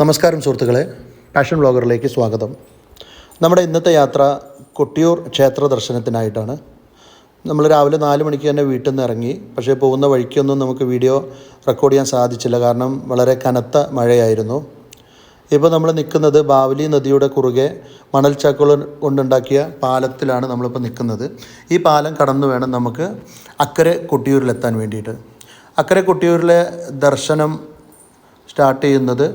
നമസ്കാരം സുഹൃത്തുക്കളെ. പാഷൻ വ്ളോഗറിലേക്ക് സ്വാഗതം. നമ്മുടെ ഇന്നത്തെ യാത്ര കൊട്ടിയൂർ ക്ഷേത്ര ദർശനത്തിനായിട്ടാണ്. നമ്മൾ രാവിലെ നാല് മണിക്ക് തന്നെ വീട്ടിൽ നിന്ന് ഇറങ്ങി. പക്ഷേ പോകുന്ന വഴിക്കൊന്നും നമുക്ക് വീഡിയോ റെക്കോർഡ് ചെയ്യാൻ സാധിച്ചില്ല. കാരണം വളരെ കനത്ത മഴയായിരുന്നു. ഇപ്പോൾ നമ്മൾ നിൽക്കുന്നത് ബാവലി നദിയുടെ കുറുകെ മണൽ ചാക്കുകൾ കൊണ്ടുണ്ടാക്കിയ പാലത്തിലാണ് നമ്മളിപ്പോൾ നിൽക്കുന്നത്. ഈ പാലം കടന്നു വേണം നമുക്ക് അക്കരെ കൊട്ടിയൂരിലെത്താൻ വേണ്ടിയിട്ട്. അക്കരെ കൊട്ടിയൂരിലെ ദർശനം സ്റ്റാർട്ട് ചെയ്യുന്നത്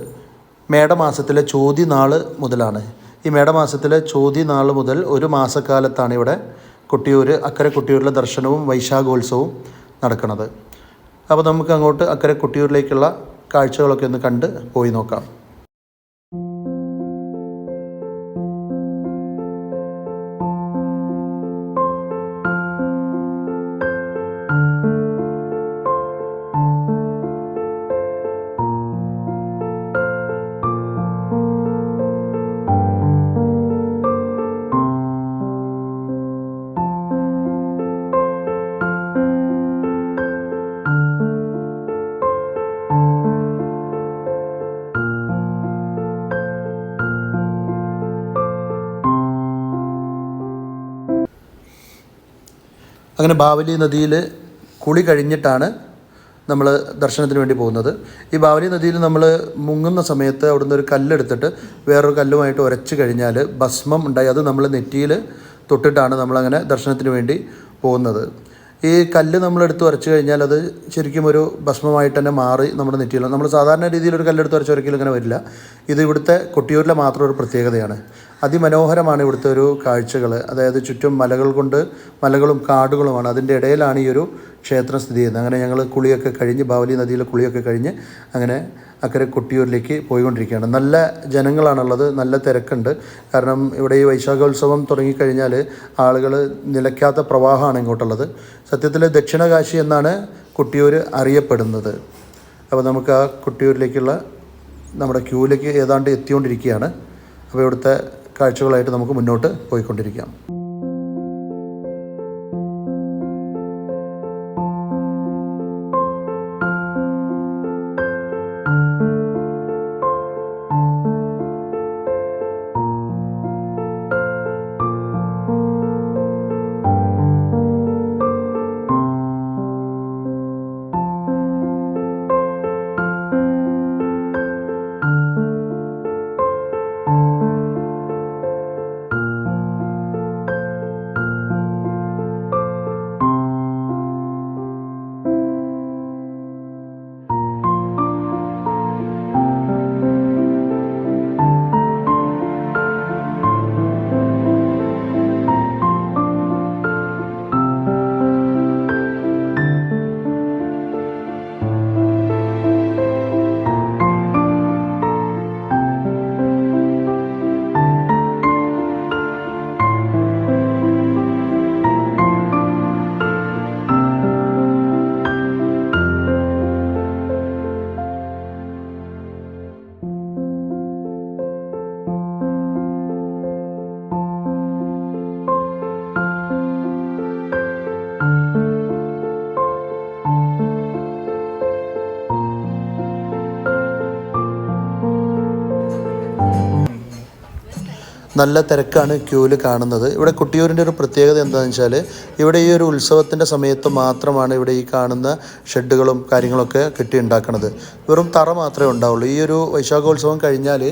മേടമാസത്തിലെ ചോതി നാൾ മുതലാണ്. ഈ മേടമാസത്തിലെ ചോതി നാൾ മുതൽ ഒരു മാസക്കാലത്താണ് ഇവിടെ കൊട്ടിയൂർ അക്കരെ കൊട്ടിയൂരിലെ ദർശനവും വൈശാഖോത്സവവും നടക്കുന്നത് അപ്പോൾ നമുക്ക് അങ്ങോട്ട് അക്കരെ കൊട്ടിയൂരിലേക്കുള്ള കാഴ്ചകളൊക്കെ ഒന്ന് കണ്ട് പോയി നോക്കാം. അങ്ങനെ ബാവലി നദിയിൽ കുളി കഴിഞ്ഞിട്ടാണ് നമ്മൾ ദർശനത്തിന് വേണ്ടി പോകുന്നത്. ഈ ബാവലി നദിയിൽ നമ്മൾ മുങ്ങുന്ന സമയത്ത് അവിടുന്ന് ഒരു കല്ലെടുത്തിട്ട് വേറൊരു കല്ലുമായിട്ട് ഉരച്ച് കഴിഞ്ഞാൽ ഭസ്മം ഉണ്ടായി. അത് നമ്മൾ നെറ്റിയിൽ തൊട്ടിട്ടാണ് നമ്മളങ്ങനെ ദർശനത്തിന് വേണ്ടി പോകുന്നത്. ഈ കല്ല് നമ്മൾ എടുത്ത് ഉരച്ച് കഴിഞ്ഞാൽ അത് ശരിക്കും ഒരു ഭസ്മമായിട്ട് തന്നെ മാറി നമ്മുടെ നെറ്റിയിൽ നമ്മൾ സാധാരണ രീതിയിൽ ഒരു കല്ലെടുത്ത് ഉരച്ച് ഒരിക്കലും ഇങ്ങനെ വരില്ല. ഇത് ഇവിടുത്തെ കൊട്ടിയൂരിലെ മാത്രം ഒരു പ്രത്യേകതയാണ്. അതിമനോഹരമാണ് ഇവിടുത്തെ ഒരു കാഴ്ചകൾ. അതായത് ചുറ്റും മലകൾ കൊണ്ട് മലകളും കാടുകളുമാണ്. അതിന്റെ ഇടയിലാണ് ഈ ഒരു ക്ഷേത്രം സ്ഥിതി ചെയ്യുന്നത്. അങ്ങനെ ഞങ്ങൾ കുളിയൊക്കെ കഴിഞ്ഞ് ബാവലി നദിയിലെ കുളിയൊക്കെ കഴിഞ്ഞ് അങ്ങനെ അക്കരെ കൊട്ടിയൂരിലേക്ക് പോയിക്കൊണ്ടിരിക്കുകയാണ്. നല്ല ജനങ്ങളാണുള്ളത് നല്ല തിരക്കുണ്ട്. കാരണം ഇവിടെ ഈ വൈശാഖോത്സവം തുടങ്ങിക്കഴിഞ്ഞാൽ ആളുകൾ നിലയ്ക്കാത്ത പ്രവാഹമാണ് ഇങ്ങോട്ടുള്ളത്. സത്യത്തിൽ ദക്ഷിണകാശി എന്നാണ് കൊട്ടിയൂർ അറിയപ്പെടുന്നത്. അപ്പോൾ നമുക്ക് ആ കൊട്ടിയൂരിലേക്കുള്ള നമ്മുടെ ക്യൂവിലേക്ക് ഏതാണ്ട് എത്തിക്കൊണ്ടിരിക്കുകയാണ്. അപ്പോൾ ഇവിടുത്തെ കാഴ്ചകളായിട്ട് നമുക്ക് മുന്നോട്ട് പോയിക്കൊണ്ടിരിക്കാം. നല്ല തിരക്കാണ് ക്യൂവിൽ കാണുന്നത്. ഇവിടെ കുട്ടിയൂരിന്റെ ഒരു പ്രത്യേകത എന്താണെന്ന് വെച്ചാൽ ഇവിടെ ഈ ഒരു ഉത്സവത്തിന്റെ സമയത്ത് മാത്രമാണ് ഇവിടെ ഈ കാണുന്ന ഷെഡുകളും കാര്യങ്ങളൊക്കെ കെട്ടിയുണ്ടാക്കുന്നത് വെറും തറ മാത്രമേ ഉണ്ടാവുള്ളൂ. ഈ ഒരു വൈശാഖോത്സവം കഴിഞ്ഞാൽ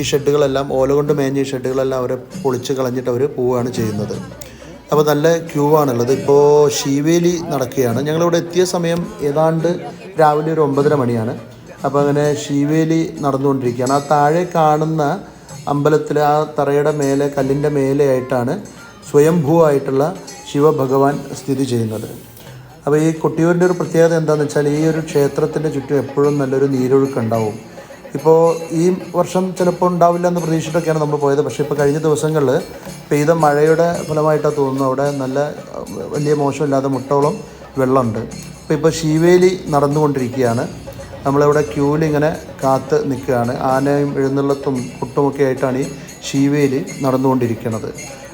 ഈ ഷെഡുകളെല്ലാം ഓല കൊണ്ട് മേഞ്ഞ ഈ ഷെഡുകളെല്ലാം അവരെ പൊളിച്ച് കളഞ്ഞിട്ട് അവർ പോവുകയാണ് ചെയ്യുന്നത്. അപ്പോൾ നല്ല ക്യൂ ആണുള്ളത് ഇപ്പോൾ ശീവേലി നടക്കുകയാണ്. ഞങ്ങളിവിടെ എത്തിയ സമയം ഏതാണ്ട് രാവിലെ ഒരു ഒമ്പതര മണിയാണ്. അപ്പോൾ അങ്ങനെ ശീവേലി നടന്നുകൊണ്ടിരിക്കുകയാണ്. ആ താഴെ കാണുന്ന അമ്പലത്തിൽ ആ തറയുടെ മേലെ കല്ലിന്റെ മേലെയായിട്ടാണ് സ്വയംഭൂവായിട്ടുള്ള ശിവഭഗവാൻ സ്ഥിതി ചെയ്യുന്നത്. അപ്പോൾ ഈ കൊട്ടിയൂരിന്റെ ഒരു പ്രത്യേകത എന്താണെന്ന് വെച്ചാൽ ഈ ഒരു ക്ഷേത്രത്തിന്റെ ചുറ്റും എപ്പോഴും നല്ലൊരു നീരൊഴുക്ക് ഉണ്ടാവും. ഇപ്പോൾ ഈ വർഷം ചിലപ്പോൾ ഉണ്ടാവില്ല എന്ന് പ്രതീക്ഷിച്ചിട്ടൊക്കെയാണ് നമ്മൾ പോയത്. പക്ഷേ ഇപ്പോൾ കഴിഞ്ഞ ദിവസങ്ങളിൽ പെയ്ത മഴയുടെ ഫലമായിട്ടാണ് തോന്നുന്നു. അവിടെ നല്ല വലിയ മോശമില്ലാതെ മുട്ടോളം വെള്ളമുണ്ട്. അപ്പോൾ ഇപ്പോൾ ശീവേലി നടന്നുകൊണ്ടിരിക്കുകയാണ്. നമ്മളിവിടെ ക്യൂവിൽ ഇങ്ങനെ കാത്ത് നിൽക്കുകയാണ്. ആനയും എഴുന്നള്ളത്തും കുട്ടുമൊക്കെ ആയിട്ടാണ് ഈ ശീവേലി നടന്നുകൊണ്ടിരിക്കുന്നത്.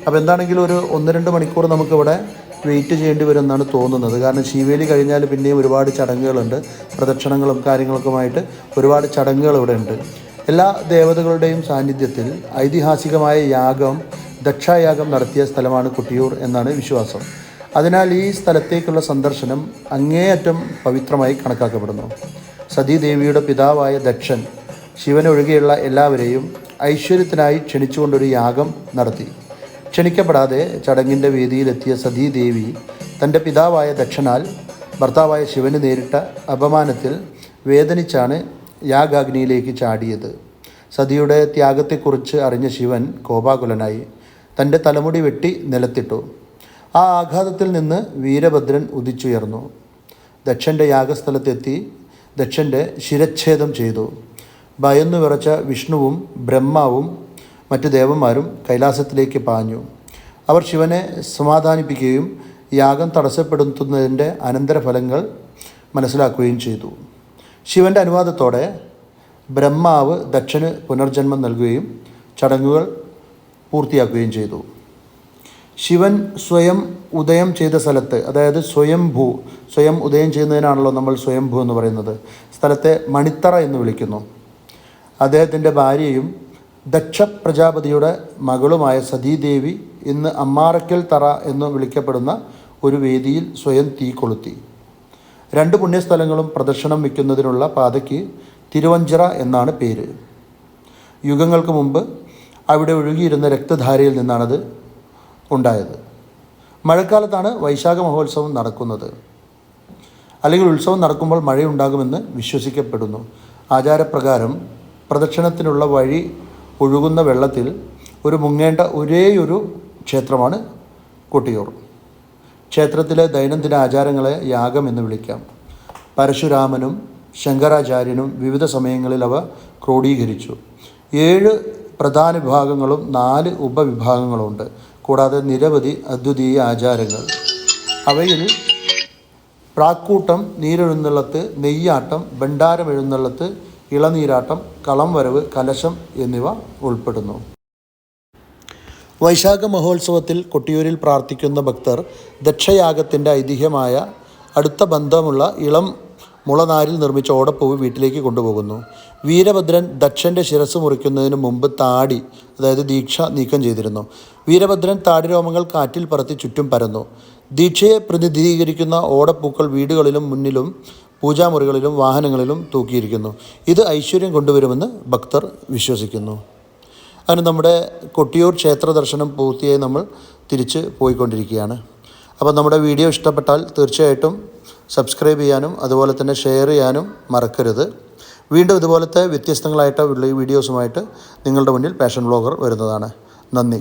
അപ്പോൾ എന്താണെങ്കിലും ഒരു ഒന്ന് രണ്ട് മണിക്കൂർ നമുക്കിവിടെ വെയിറ്റ് ചെയ്യേണ്ടി വരുമെന്നാണ് തോന്നുന്നത്. കാരണം ശിവേലി കഴിഞ്ഞാൽ പിന്നെയും ഒരുപാട് ചടങ്ങുകളുണ്ട്. പ്രദക്ഷിണങ്ങളും കാര്യങ്ങൾക്കുമായിട്ട് ഒരുപാട് ചടങ്ങുകൾ ഇവിടെ ഉണ്ട്. എല്ലാ ദേവതകളുടെയും സാന്നിധ്യത്തിൽ ഐതിഹാസികമായ യാഗം ദക്ഷായാഗം നടത്തിയ സ്ഥലമാണ് കുട്ടിയൂർ എന്നാണ് വിശ്വാസം. അതിനാൽ ഈ സ്ഥലത്തേക്കുള്ള സന്ദർശനം അങ്ങേയറ്റം പവിത്രമായി കണക്കാക്കപ്പെടുന്നു. സതീദേവിയുടെ പിതാവായ ദക്ഷൻ ശിവനൊഴികെയുള്ള എല്ലാവരെയും ഐശ്വര്യത്തിനായി ക്ഷണിച്ചുകൊണ്ടൊരു യാഗം നടത്തി. ക്ഷണിക്കപ്പെടാതെ ചടങ്ങിന്റെ വേദിയിലെത്തിയ സതീദേവി തന്റെ പിതാവായ ദക്ഷനാൽ ഭർത്താവായ ശിവന് നേരിട്ട അപമാനത്തിൽ വേദനിച്ചാണ് യാഗാഗ്നിയിലേക്ക് ചാടിയത്. സതിയുടെ ത്യാഗത്തെക്കുറിച്ച് അറിഞ്ഞ ശിവൻ കോപാകുലനായി തന്റെ തലമുടി വെട്ടി നിലത്തിട്ടു. ആ ആഘാതത്തിൽ നിന്ന് വീരഭദ്രൻ ഉദിച്ചുയർന്നു. ദക്ഷന്റെ യാഗസ്ഥലത്തെത്തി ദക്ഷന്റെ ശിരച്ഛേദം ചെയ്തു. ഭയന്നു വിറച്ച വിഷ്ണുവും ബ്രഹ്മാവും മറ്റു ദേവന്മാരും കൈലാസത്തിലേക്ക് പാഞ്ഞു. അവർ ശിവനെ സമാധാനിപ്പിക്കുകയും യാഗം തടസ്സപ്പെടുത്തുന്നതിന്റെ അനന്തരഫലങ്ങൾ മനസ്സിലാക്കുകയും ചെയ്തു. ശിവന്റെ അനുവാദത്തോടെ ബ്രഹ്മാവ് ദക്ഷന് പുനർജന്മം നൽകുകയും ചടങ്ങുകൾ പൂർത്തിയാക്കുകയും ചെയ്തു. ശിവൻ സ്വയം ഉദയം ചെയ്ത സ്ഥലത്ത് അതായത് സ്വയംഭൂ സ്വയം ഉദയം ചെയ്യുന്നതിനാണല്ലോ നമ്മൾ സ്വയംഭൂ എന്ന് പറയുന്നത്. സ്ഥലത്തെ മണിത്തറ എന്ന് വിളിക്കുന്നു. അദ്ദേഹത്തിന്റെ ഭാര്യയും ദക്ഷ പ്രജാപതിയുടെ മകളുമായ സതീദേവി ഇന്ന് അമ്മാറക്കൽ തറ എന്ന് വിളിക്കപ്പെടുന്ന ഒരു വേദിയിൽ സ്വയം തീ കൊളുത്തി. രണ്ട് പുണ്യസ്ഥലങ്ങളും പ്രദർശനം വയ്ക്കുന്നതിനുള്ള പാതയ്ക്ക് തിരുവഞ്ചിറ എന്നാണ് പേര്. യുഗങ്ങൾക്ക് മുമ്പ് അവിടെ ഒഴുകിയിരുന്ന രക്തധാരയിൽ നിന്നാണത് ഉണ്ടായത്. മഴക്കാലത്താണ് വൈശാഖ മഹോത്സവം നടക്കുന്നത്. അല്ലെങ്കിൽ ഉത്സവം നടക്കുമ്പോൾ മഴയുണ്ടാകുമെന്ന് വിശ്വസിക്കപ്പെടുന്നു. ആചാരപ്രകാരം പ്രദക്ഷിണത്തിനുള്ള വഴി ഒഴുകുന്ന വെള്ളത്തിൽ ഒരു മുങ്ങേണ്ട ഒരേയൊരു ക്ഷേത്രമാണ് കൊട്ടിയൂർ. ക്ഷേത്രത്തിലെ ദൈനംദിന ആചാരങ്ങളെ യാഗം എന്ന് വിളിക്കാം. പരശുരാമനും ശങ്കരാചാര്യനും വിവിധ സമയങ്ങളിൽ അവ ക്രോഡീകരിച്ചു. ഏഴ് പ്രധാന വിഭാഗങ്ങളും നാല് ഉപവിഭാഗങ്ങളുമുണ്ട് കൂടാതെ നിരവധി അദ്വിതീയ ആചാരങ്ങൾ. അവയിൽ പ്രാക്കൂട്ടം നീരെഴുന്നള്ളത്ത് നെയ്യാട്ടം ഭണ്ഡാരം എഴുന്നള്ളത്ത് ഇളനീരാട്ടം കളം വരവ് കലശം എന്നിവ ഉൾപ്പെടുന്നു. വൈശാഖ മഹോത്സവത്തിൽ കൊട്ടിയൂരിൽ പ്രാർത്ഥിക്കുന്ന ഭക്തർ ദക്ഷയാഗത്തിന്റെ ഐതിഹ്യമായ അടുത്ത ബന്ധമുള്ള ഇളം മുളനാരിൽ നിർമ്മിച്ച ഓടപ്പൂവ് വീട്ടിലേക്ക് കൊണ്ടുപോകുന്നു. വീരഭദ്രൻ ദക്ഷന്റെ ശിരസ് മുറിക്കുന്നതിന് മുമ്പ് താടി അതായത് ദീക്ഷ നീക്കം ചെയ്തിരുന്നു. വീരഭദ്രൻ താടി രോമങ്ങൾ കാറ്റിൽ പറത്തി ചുറ്റും പരന്നു. ദീക്ഷയെ പ്രതിനിധീകരിക്കുന്ന ഓടപ്പൂക്കൾ വീടുകളിലും മുന്നിലും പൂജാമുറികളിലും വാഹനങ്ങളിലും തൂക്കിയിരിക്കുന്നു. ഇത് ഐശ്വര്യം കൊണ്ടുവരുമെന്ന് ഭക്തർ വിശ്വസിക്കുന്നു. അങ്ങനെ നമ്മുടെ കൊട്ടിയൂർ ക്ഷേത്ര ദർശനം പൂർത്തിയായി നമ്മൾ തിരിച്ച് പോയിക്കൊണ്ടിരിക്കുകയാണ്. അപ്പോൾ നമ്മുടെ വീഡിയോ ഇഷ്ടപ്പെട്ടാൽ തീർച്ചയായിട്ടും സബ്സ്ക്രൈബ് ചെയ്യാനും അതുപോലെ തന്നെ ഷെയർ ചെയ്യാനും മറക്കരുത്. വീണ്ടും ഇതുപോലത്തെ വ്യത്യസ്തങ്ങളായിട്ട് വീഡിയോസുമായിട്ട് നിങ്ങളുടെ മുന്നിൽ പാഷൻ ബ്ലോഗർ വരുന്നതാണ്. നന്ദി.